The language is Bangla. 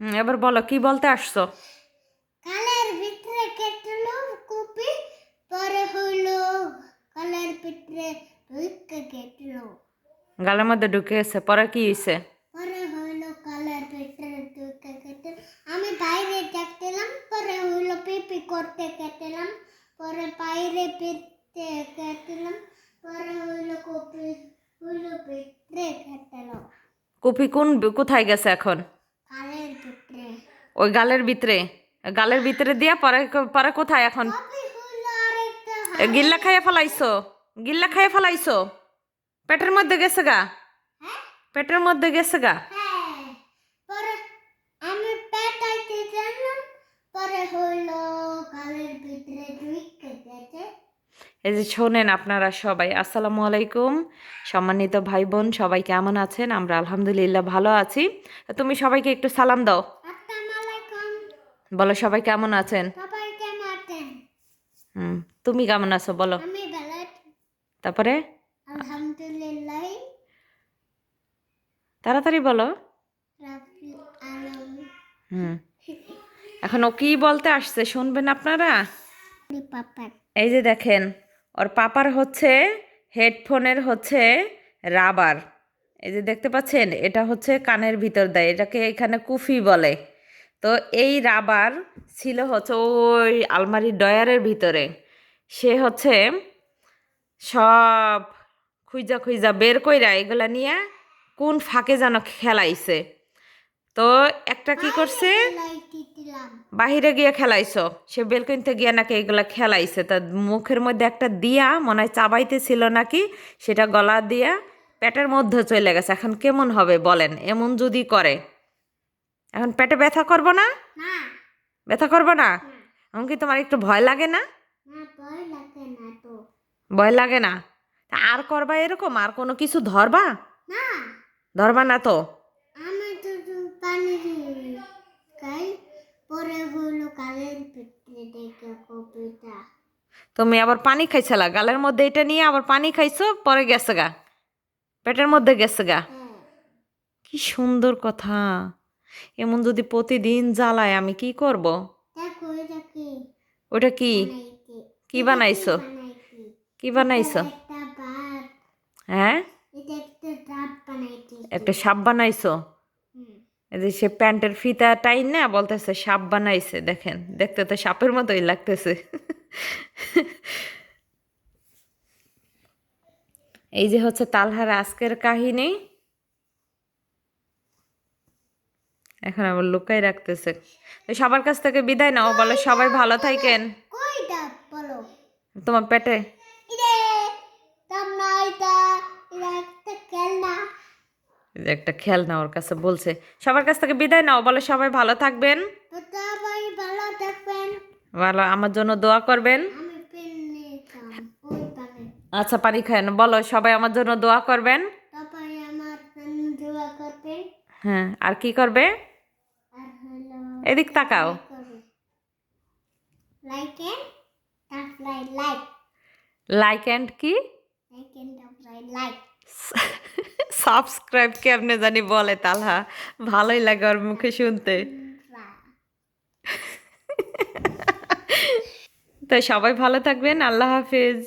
হুম, এবার বলো কি বলতে আসছো? কালের ভিতরে কেটলো কপি পরে হইল কালের ভিতরে ঢুকে কেটলো। গালের মধ্যে ঢুকে গেছে পরে কি হয়েছে পরে হইল কালের ভিতরে ঢুকে কেটে আমি বাইরে ডাকতেলাম পরে হইল পিপি করতে কেটেলাম পরে বাইরে পিতে কেটেলাম পরে হইল কপি হইল ভিতরে কেটেলো কপি কোন কোথায় গেছে এখন? ওই গালের ভিতরে গালের ভিতরে দিয়া পরে পরে কোথায় এখন? গিল্লা খাইয়ে ফেলাইছো গিল্লা খাইয়ে ফেলাইছো। পেটের মধ্যে গেছে গা? হ্যাঁ? পেটের মধ্যে গেছে গা? হ্যাঁ। এই যে শোনেন আপনারা সবাই আসসালামু আলাইকুম। সম্মানিত ভাই বোন সবাই কেমন আছেন? আমরা আলহামদুলিল্লাহ ভালো আছি। তুমি সবাইকে একটু সালাম দাও। বলো সবাই কেমন আছেন? হুম তুমি কেমন আছো বলো। তারপরে? তাড়াতাড়ি বলো। হুম। এখন ও কি বলতে আসছে শুনবেন আপনারা? এই যে দেখেন ওর পাপার হচ্ছে হেডফোনের হচ্ছে রাবার। এই যে দেখতে পাচ্ছেন এটা হচ্ছে কানের ভিতর দেয় এটাকে এখানে কুফি বলে। তো এই রাবার ছিল হচ্ছে ওই আলমারির ডয়ারের ভিতরে। সে হচ্ছে সব খুঁজা খুঁজা বের কইরা এগুলা নিয়ে কোন ফাঁকে যেন খেলাইছে। তো একটা কি করছে? বাহিরে গিয়ে খেলাইছো? সে বেলকনিতে গিয়ে নাকি এগুলা খেলাইছে। তা মুখের মধ্যে একটা দিয়া মনে হয় চাবাইতে ছিল নাকি সেটা গলা দিয়া পেটের মধ্যে চলে গেছে। এখন কেমন হবে বলেন? এমন যদি করে। এখন পেটে ব্যথা করব না? ব্যথা করব না? এমনকি তোমার একটু ভয় লাগে না? ভয় লাগে না তো। ভয় লাগে না? আর করবা এরকম? আর কোনো কিছু ধরবা? ধরবা না তো? তুমি আবার পানি খাইছিলা? গালের মধ্যে এটা নিয়ে আবার পানি খাইছো পরে গেছে গা? পেটের মধ্যে গেছে গা? হ্যাঁ। কি সুন্দর কথা। এমন যদি প্রতিদিন জ্বালায় আমি কি করব? ওটা কি? কি বানাইছো? কি বানাইছো? হ্যাঁ? একটা সাপ বানাইছো? এই যে সে প্যান্টের ফিতা টাইন না বলতেছে সাপ বানাইছে দেখেন। দেখতে তো সাপের মতোই লাগতেছে। এই যে হচ্ছে তালহার আজকের কাহিনী। এখন আবার লুকাই রাখতেছে। সবার কাছ থেকে বিদায় নাও বলো সবাই ভালো থাকেন। বলো তোমার পেটে? না একটা খেলনা ওর কাছে বলছে। সবার কাছ থেকে বিদায় নাও বলো সবাই ভালো থাকবেন। ভালো আমার জন্য দোয়া করবেন। আচ্ছা পানি খায়েন বলো সবাই আমার জন্য দোয়া করবেন। হ্যাঁ আর কি করবে? এদিক তাকাও। Like and subscribe like like and কি? Like and subscribe like subscribe কেমনে জানি বলে তালহা? ভালোই লাগে ওর মুখে শুনতে। তো সবাই ভালো থাকবেন আল্লাহ হাফিজ।